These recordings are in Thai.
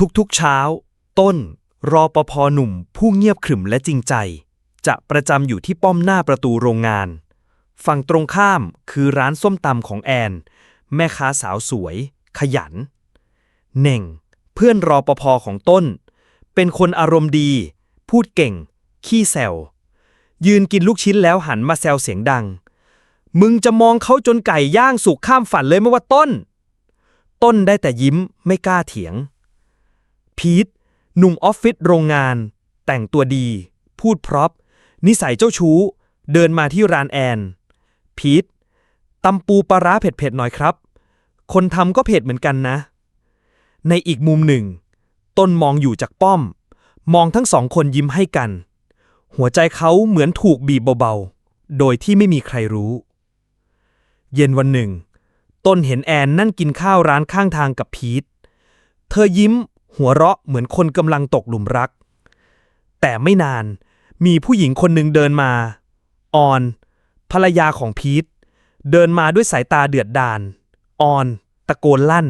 ทุกๆเช้า ต้น รอปภหนุ่ม ผู้เงียบขรึมและจริงใจ จะประจำอยู่ที่ป้อมหน้าประตูโรงงาน ฝั่งตรงข้ามคือร้านส้มตำของแอน แม่ค้าสาวสวย ขยัน เน่ง เพื่อนรอปภของต้น เป็นคนอารมณ์ดี พูดเก่ง ขี้แซวยืนกินลูกชิ้นแล้วหันมาแซวเสียงดัง มึงจะมองเขาจนไก่ย่างสุกข้ามฝันเลยไหมว่าต้น ต้นได้แต่ยิ้มไม่กล้าเถียง พีทหนุ่มออฟฟิศโรงงาน แต่งตัวดี พูดพราะนิสัยเจ้าชู้ เดินมาที่ร้านแอน พีทตำปูปลาร้าเผ็ดๆหน่อยครับ คนทำก็เผ็ดเหมือนกันนะ ในอีกมุมหนึ่ง ต้นมองอยู่จากป้อม มองทั้งสองคนยิ้มให้กัน หัวใจเขาเหมือนถูกบีบเบาๆ โดยที่ไม่มีใครรู้ เย็นวันหนึ่ง ต้นเห็นแอนนั่งกินข้าวร้านข้างทางกับพีทเธอยิ้ม หัวเราะเหมือนคนกำลังตกหลุมรัก แต่ไม่นานมีผู้หญิงคนหนึ่งเดินมา ออน ภรรยาของพีทเดินมาด้วยสายตาเดือดดาลออน ตะโกนลั่น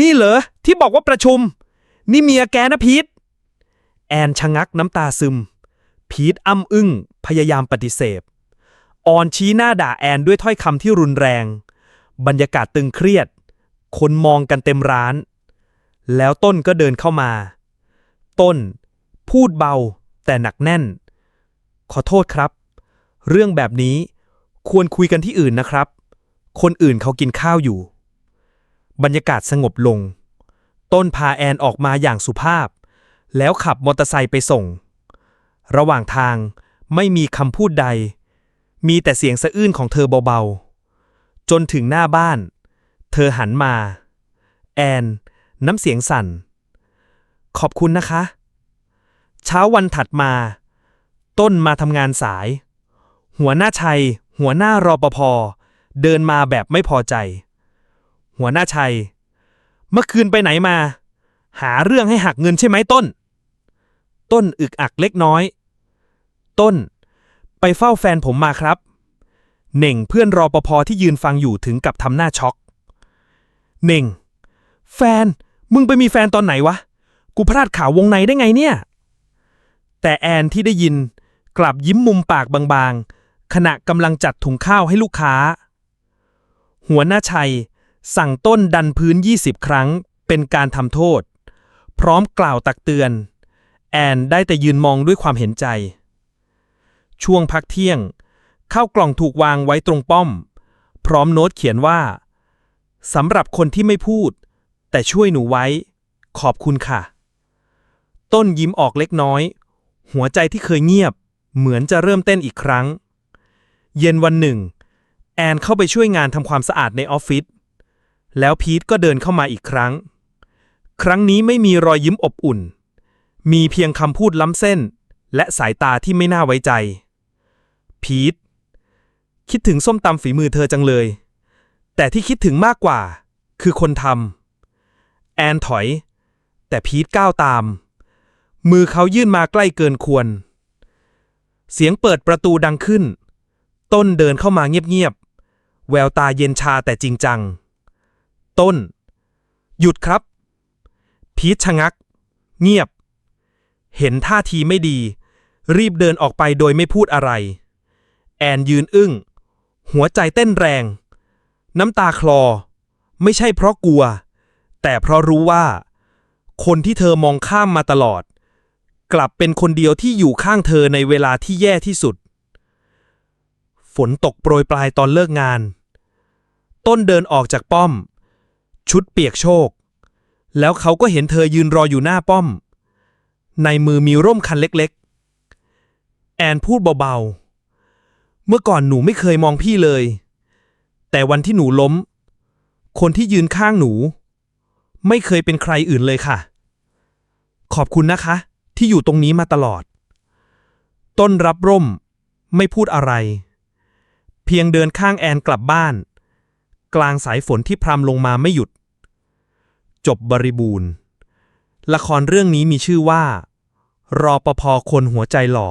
นี่เหรอ ที่บอกว่าประชุม นี่เมียแกนะพีทแอนชะงักน้ำตาซึม พีทอ้ำอึ้ง พยายามปฏิเสธ ออนชี้หน้าด่าแอนด้วยถ้อยคำที่รุนแรง บรรยากาศตึงเครียด คนมองกันเต็มร้าน แล้วต้นก็เดินเข้ามา ต้น พูดเบา แต่หนักแน่น ขอโทษครับ เรื่องแบบนี้ควรคุยกันที่อื่นนะครับ คนอื่นเขากินข้าวอยู่ บรรยากาศสงบลง ต้นพาแอนออกมาอย่างสุภาพ แล้วขับมอเตอร์ไซค์ไปส่ง ระหว่างทางไม่มีคำพูดใด มีแต่เสียงสะอื้นของเธอเบาๆ จนถึงหน้าบ้าน เธอหันมา แอน น้ำเสียงสั่น ขอบคุณนะคะ เช้าวันถัดมา ต้นมาทำงานสาย หัวหน้าชัย หัวหน้ารอปภเดินมาแบบไม่พอใจ หัวหน้าชัย เมื่อคืนไปไหนมา หาเรื่องให้หักเงินใช่ไหมต้น ต้นอึกอักเล็กน้อย ต้น ไปเฝ้าแฟนผมมาครับ เน่งเพื่อนรอปภที่ยืนฟังอยู่ถึงกับทำหน้าช็อก เน่ง แฟน มึงไปมีแฟนตอนไหนวะ กูพลาดข่าววงในได้ไงเนี่ย แต่แอนที่ได้ยินกลับยิ้มมุมปากบางๆ ขณะกำลังจัดถุงข้าวให้ลูกค้า หัวหน้าชัย สั่งต้นดันพื้น 20 ครั้งเป็นการทำโทษ พร้อมกล่าวตักเตือน แอนได้แต่ยืนมองด้วยความเห็นใจ ช่วงพักเที่ยง ข้าวกล่องถูกวางไว้ตรงป้อม พร้อมโน้ตเขียนว่าสำหรับคนที่ไม่พูด แต่ช่วยหนูไว้ ขอบคุณค่ะ ต้นยิ้มออกเล็กน้อย หัวใจที่เคยเงียบ เหมือนจะเริ่มเต้นอีกครั้ง เย็นวันหนึ่ง แอนเข้าไปช่วยงานทำความสะอาดในออฟฟิศแล้วพีทก็เดินเข้ามาอีกครั้ง ครั้งนี้ไม่มีรอยยิ้มอบอุ่น มีเพียงคำพูดล้ำเส้น และสายตาที่ไม่น่าไว้ใจ พีทคิดถึงส้มตำฝีมือเธอจังเลย แต่ที่คิดถึงมากกว่า คือคนทำ แอนถอย แต่พีทก้าวตาม มือเขายื่นมาใกล้เกินควร เสียงเปิดประตูดังขึ้น ต้นเดินเข้ามาเงียบๆ แววตาเย็นชาแต่จริงจัง ต้น หยุดครับ พีทชะงัก เงียบ เห็นท่าทีไม่ดี รีบเดินออกไปโดยไม่พูดอะไร แอนยืนอึ้ง หัวใจเต้นแรง น้ำตาคลอ ไม่ใช่เพราะกลัว แต่เพราะรู้ว่า คนที่เธอมองข้ามมาตลอด กลับเป็นคนเดียวที่อยู่ข้างเธอในเวลาที่แย่ที่สุด ฝนตกโปรยปลายตอนเลิกงาน ต้นเดินออกจากป้อม ชุดเปียกโชก แล้วเขาก็เห็นเธอยืนรออยู่หน้าป้อม ในมือมีร่มคันเล็กๆ แอนพูดเบาๆ เมื่อก่อนหนูไม่เคยมองพี่เลย แต่วันที่หนูล้ม คนที่ยืนข้างหนู ไม่เคยเป็นใครอื่นเลยค่ะ ขอบคุณนะคะ ที่อยู่ตรงนี้มาตลอด ต้นรับร่ม ไม่พูดอะไร เพียงเดินข้างแอนกลับบ้าน กลางสายฝนที่พรำลงมาไม่หยุด จบบริบูรณ์ ละครเรื่องนี้มีชื่อว่า รอปภคนหัวใจหล่อ